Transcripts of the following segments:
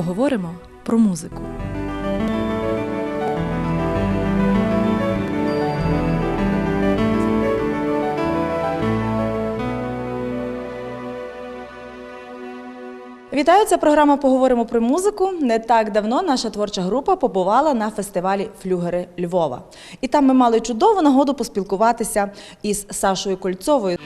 поговоримо про музику. Це програма Поговоримо про музику. Не так давно наша творча група побувала на фестивалі Флюгери Львова. І там ми мали чудову нагоду поспілкуватися із Сашою Кольцовою.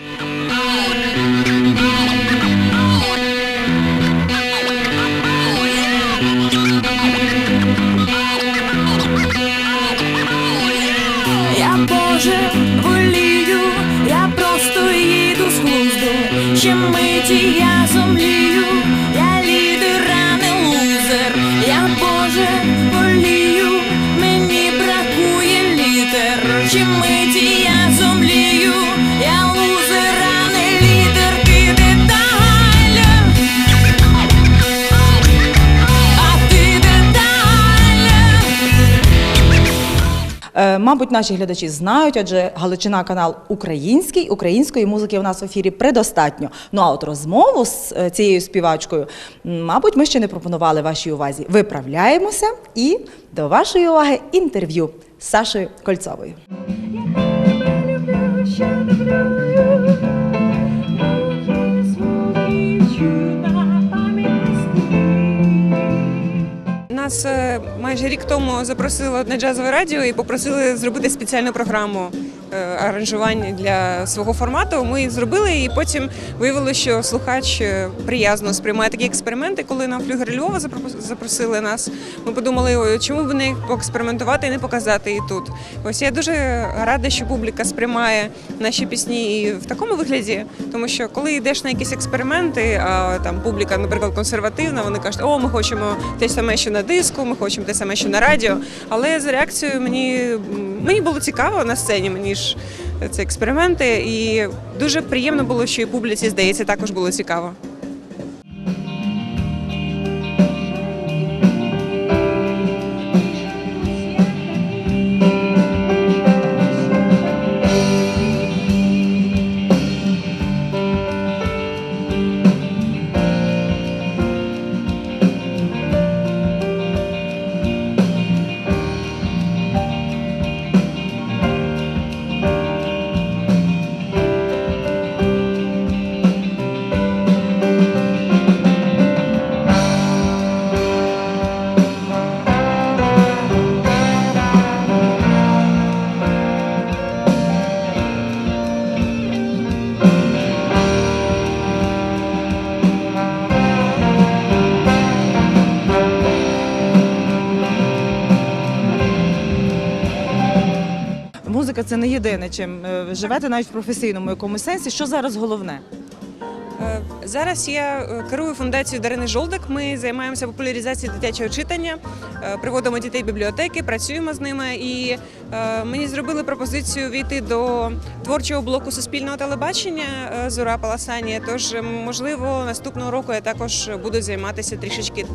Ще миті я зомлію, Мабуть, наші глядачі знають, адже Галичина канал український, української музики у нас в ефірі предостатньо. Ну а от розмову з е, цією співачкою, мабуть, ми ще не пропонували вашій увазі. Виправляємося і до вашої уваги інтерв'ю з Сашою Кольцовою. люблю, що люблю, Нас е, майже рік тому запросили одне джазове радіо і попросили зробити спеціальну програму е, аранжування для свого формату. Ми зробили і потім виявилося, що слухач е, приязно сприймає такі експерименти. Коли на флюгер Львова запросили нас, ми подумали, чому б не поекспериментувати і не показати і тут. Ось я дуже рада, що публіка сприймає наші пісні і в такому вигляді, тому що коли йдеш на якісь експерименти, а там публіка, наприклад, консервативна, вони кажуть, о, ми хочемо те саме, що на диску, ми хочемо те саме, що на радіо. Але за реакцією мені, мені було цікаво на сцені, мені ж це експерименти, і дуже приємно було, що і публіці, здається, також було цікаво. Музика це не єдине, чим е, живете навіть в професійному якомусь сенсі. Що зараз головне? Е, Зараз я е, керую фундацією Дарини Жолдик. Ми займаємося популяризацією дитячого читання, приводимо дітей в бібліотеки, працюємо з ними. І мені зробили пропозицію війти до творчого блоку суспільного телебачення Зора Паласанія. Тож, можливо, наступного року я також буду займатися трішечки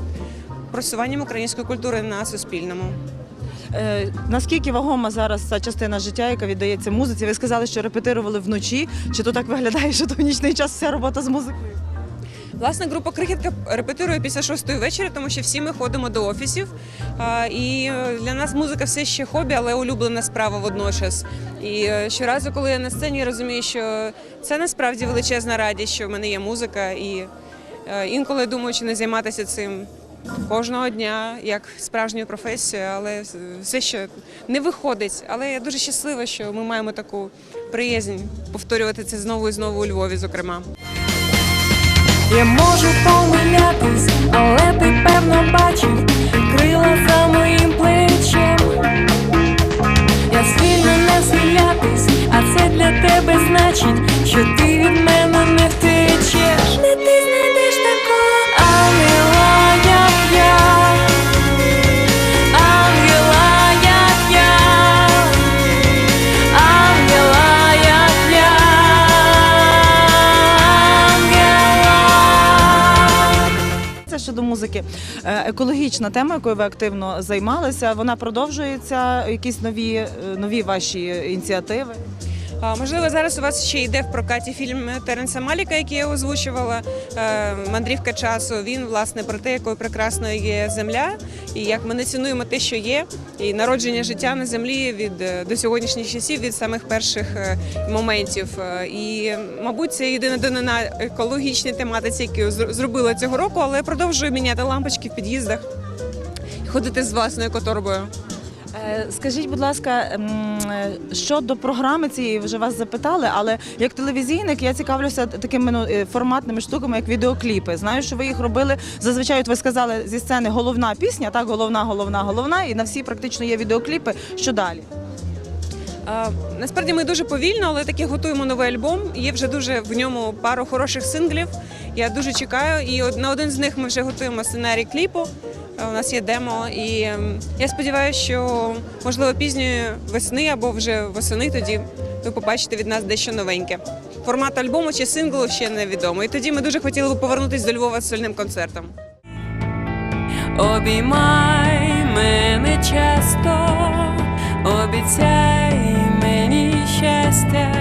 просуванням української культури на суспільному. Е, наскільки вагома зараз ця частина життя, яка віддається музиці? Ви сказали, що репетирували вночі. Чи то так виглядає, що то в нічний час вся робота з музикою? Власне, група крихітка репетирує після шостої вечора, тому що всі ми ходимо до офісів. І е, для нас музика все ще хобі, але улюблена справа водночас. І е, щоразу, коли я на сцені, розумію, що це насправді величезна радість, що в мене є музика. І інколи думаю, чи не займатися цим кожного дня, як справжньою професією, але все ще не виходить. Але я дуже щаслива, що ми маємо таку приязнь повторювати це знову і знову у Львові, зокрема. Я можу помилятись, але ти певно бачив крила за моїм плечем. Я звільно не схилятись, а це для тебе значить, що ти від мене не втечеш. Не ти музики. Е, Екологічна тема, якою ви активно займалися, вона продовжується. Якісь нові, е, нові ваші ініціативи. Можливо, зараз у вас ще йде в прокаті фільм Теренса Маліка, який я озвучувала. е, Мандрівка часу. Він власне про те, якою прекрасною є земля, і як ми не цінуємо те, що є, і народження життя на землі від е, до сьогоднішніх часів від самих перших е, моментів. І, мабуть, це єдина данина екологічній тематиці, яку зробила цього року, але я продовжую міняти лампочки в під'їздах і ходити з власною которбою. Е, Скажіть, будь ласка, м, е, щодо програми цієї вже вас запитали, але як телевізійник я цікавлюся такими ну, е, форматними штуками, як відеокліпи. Знаю, що ви їх робили. Зазвичай, от ви сказали зі сцени головна пісня, так головна, головна, головна, і на всі практично є відеокліпи. Що далі? Насправді ми дуже повільно, але таки готуємо новий альбом. Є вже дуже в ньому пару хороших синглів. Я дуже чекаю. І на один з них ми вже готуємо сценарій кліпу. У нас є демо, і я сподіваюся, що можливо пізньої весни або вже восени тоді ви побачите від нас дещо новеньке. Формат альбому чи синглу ще невідомо. І тоді ми дуже хотіли б повернутися до Львова з сольним концертом. Обіймай мене часто, обіцяй мені щастя,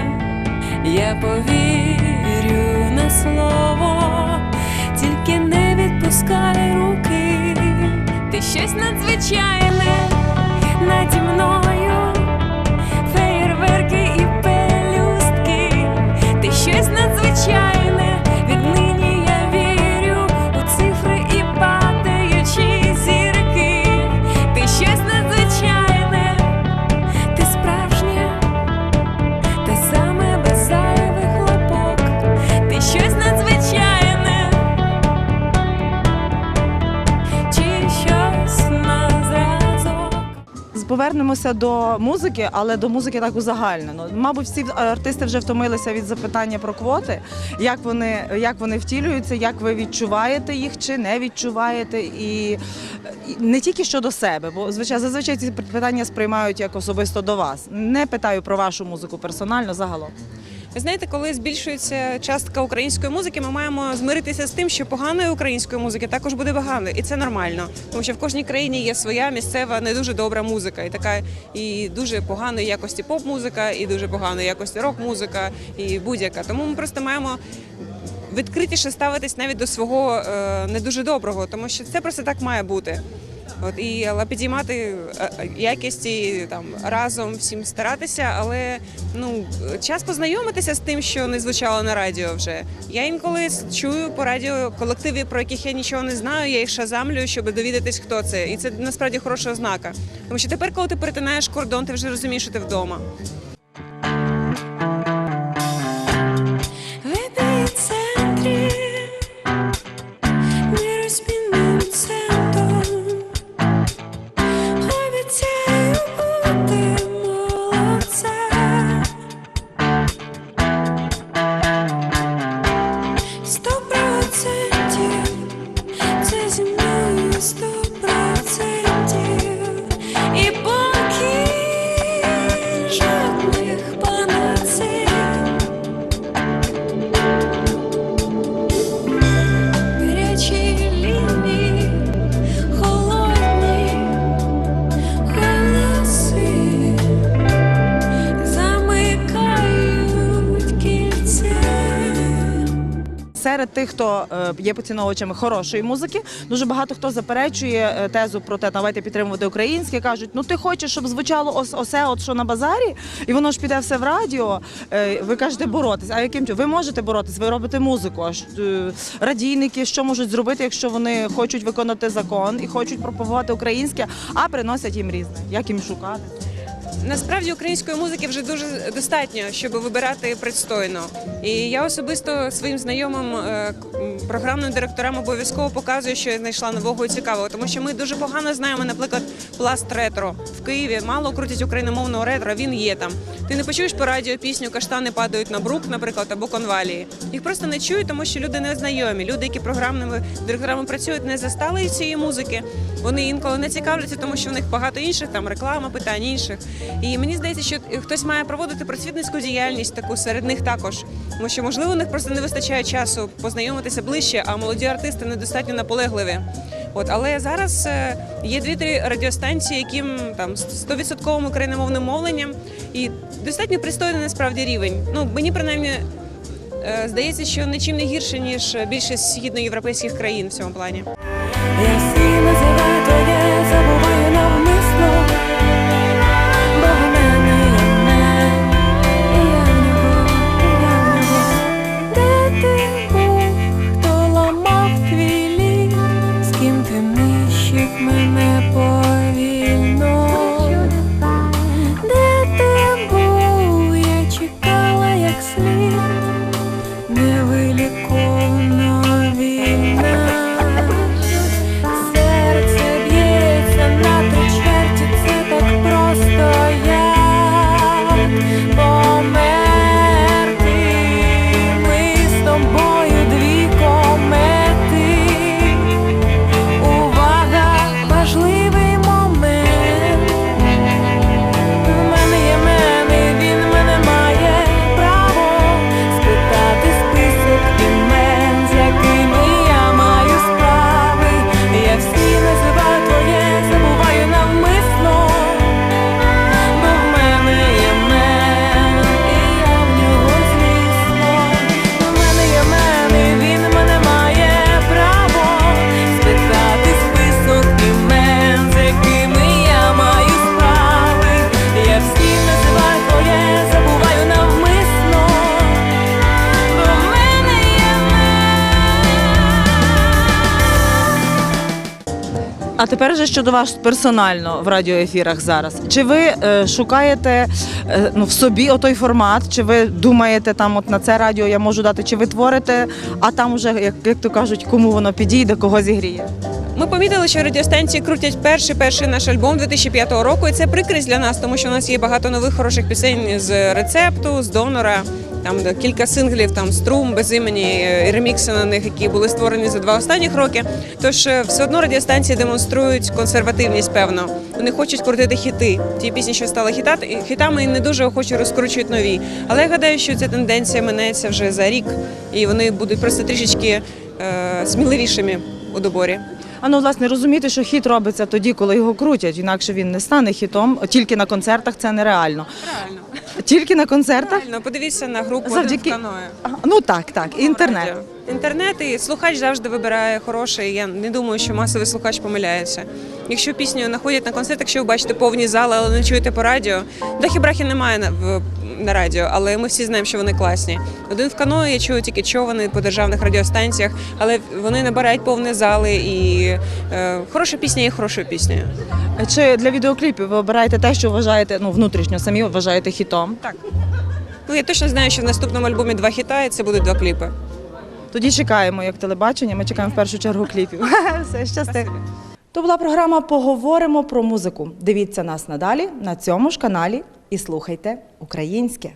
я повірю на слово, тільки не відпускай руки, ти щось надзвичайне наді мною, Повернемося до музики, але до музики так узагальнено. Мабуть, всі артисти вже втомилися від запитання про квоти. Як вони, як вони втілюються, як ви відчуваєте їх чи не відчуваєте, і, не тільки щодо себе, бо звичайно зазвичай ці питання сприймають як особисто до вас. Не питаю про вашу музику персонально загалом. Ви знаєте, коли збільшується частка української музики, ми маємо змиритися з тим, що поганої української музики також буде багато, і це нормально, тому що в кожній країні є своя місцева не дуже добра музика, і така і дуже поганої якості поп-музика, і дуже поганої якості рок-музика, і будь-яка. Тому ми просто маємо. Відкритіше ставитись навіть до свого е, не дуже доброго, тому що це просто так має бути. От і але підіймати е, е, якість і там разом всім старатися, але ну час познайомитися з тим, що не звучало на радіо вже. Я інколи чую по радіо колективи, про яких я нічого не знаю. Я їх шазамлюю, щоб довідатись, хто це. І це насправді хороша ознака. Тому що тепер, коли ти перетинаєш кордон, ти вже розумієш, що ти вдома. Серед тих, хто е, є поціновувачами хорошої музики, дуже багато хто заперечує е, тезу про те, давайте підтримувати українське. кажуть, ну ти хочеш, щоб звучало ос- осе, от що на базарі, і воно ж піде все в радіо. Е, Ви кажете боротись. А яким? Ви можете боротись, ви робите музику. Радійники що можуть зробити, якщо вони хочуть виконати закон і хочуть пропагувати українське, а приносять їм різне. Як їм шукати? Насправді української музики вже дуже достатньо, щоб вибирати пристойно. І я особисто своїм знайомим е, програмним директорам обов'язково показую, що я знайшла нового і цікавого, тому що ми дуже погано знаємо, наприклад, пласт ретро в Києві. Мало крутять україномовного ретро. Він є там. Ти не почуєш по радіо пісню Каштани падають на брук, наприклад, або конвалії. Їх просто не чують, тому що люди не знайомі. Люди, які програмними директорами працюють, не застали цієї музики. Вони інколи не цікавляться, тому що в них багато інших там реклама, питань інших. І мені здається, що хтось має проводити просвітницьку діяльність таку серед них також. Тому що можливо у них просто не вистачає часу познайомитися ближче, а молоді артисти недостатньо наполегливі. От, але зараз е, є дві-три радіостанції, яким там 100% україномовним мовленням, і достатньо пристойний насправді рівень. Ну мені принаймні е, здається, що нічим не гірше ніж більшість східноєвропейських країн в цьому плані. А тепер же щодо вас персонально в радіоефірах зараз. Чи ви е, шукаєте е, ну, в собі отой формат? Чи ви думаєте там, от на це радіо я можу дати, чи ви творите, а там уже, як, як то кажуть, кому воно підійде, кого зігріє? Ми помітили, що радіостанції крутять перший перший наш альбом 2005 року, і це прикрість для нас, тому що у нас є багато нових хороших пісень з рецепту, з донора. Там кілька синглів, там струм без імені, е, ремікси на них, які були створені за два останніх роки. Тож е, все одно радіостанції демонструють консервативність, певно. Вони хочуть крутити хіти. Ті пісні, що стали хітати, хітами, і не дуже охоче розкручують нові. Але я гадаю, що ця тенденція минеться вже за рік, і вони будуть просто трішечки е, сміливішими у доборі. А ну, власне, розумієте, що хіт робиться тоді, коли його крутять, інакше він не стане хітом. Тільки на концертах це нереально. Правильно. Тільки на концертах. Правильно, подивіться на групу Завдяки- «Один в каное». А, Ну так, так, інтернет. Радіо. Інтернет і слухач завжди вибирає хороший. Я не думаю, що масовий слухач помиляється. Якщо пісню знаходять на концерт, якщо ви бачите повні зали, але не чуєте по радіо, Дахі Брахі немає на, в, на радіо, але ми всі знаємо, що вони класні. Один в каної я чую тільки човни по державних радіостанціях, але вони набирають повні зали і е, хороша пісня є хорошою піснею. Чи для відеокліпів ви обираєте те, що вважаєте ну внутрішньо самі вважаєте хітом? Так. Ну я точно знаю, що в наступному альбомі два хіта, і це будуть два кліпи. Тоді чекаємо як телебачення. Ми чекаємо в першу чергу кліпів. Все щасти. То була програма Поговоримо про музику. Дивіться нас надалі на цьому ж каналі і слухайте українське.